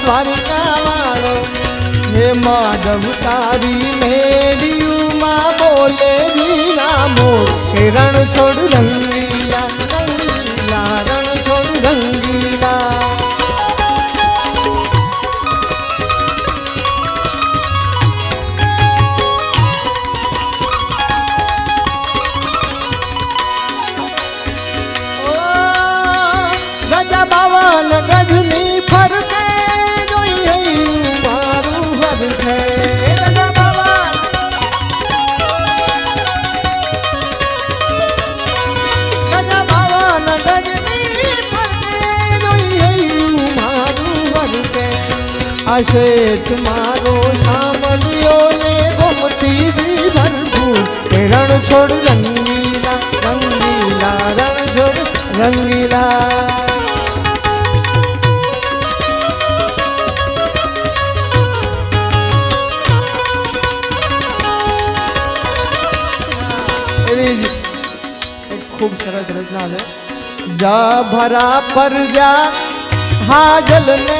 દ્વારકા વાળો હે માધવ તારી મેડિયુમાં બોલે રીના મોર હે છોડ રંગીલા આ શેઠ મારો સાંભળ્યો ને ગોમતી જી ભરપૂર એ રણ છોડ રંગીલા રંગીલા રણ છોડ રંગીલા એવી જ એક ખૂબ સરસ રચના છે જા ભરા પર જા હાજલ ને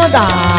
거다.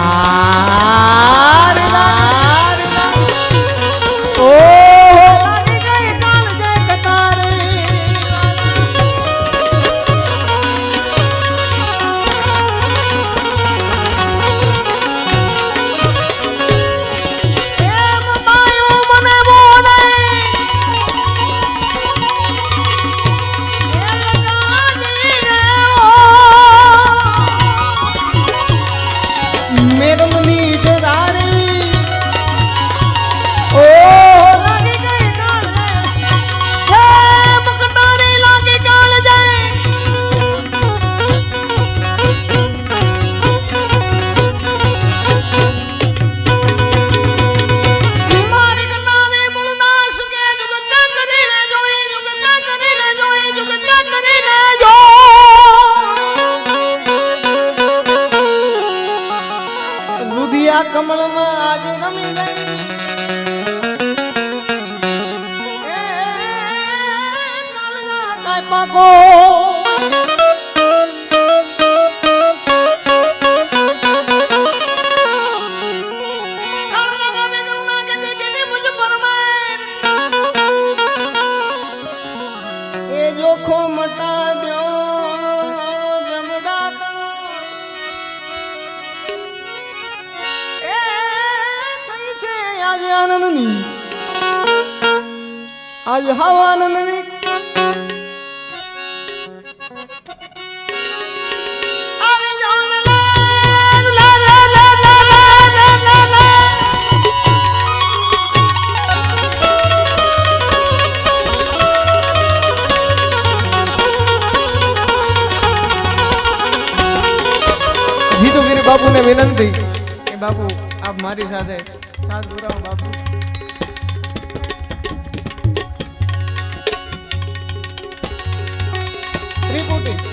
આજે આનંદની આજે હાવ આનંદની જીતુગીરી બાપુને વિનંતી કે બાપુ આપ મારી સાથે. સાથ પુરાવો બાપુ. ત્રિપુટી.